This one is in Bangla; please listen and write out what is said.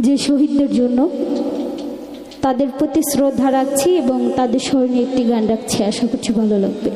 যে শহীদদের জন্য তাদের প্রতি শ্রদ্ধা রাখছি এবং তাদের স্মরণে একটি গান রাখছি। আশা করছি ভালো লাগবে।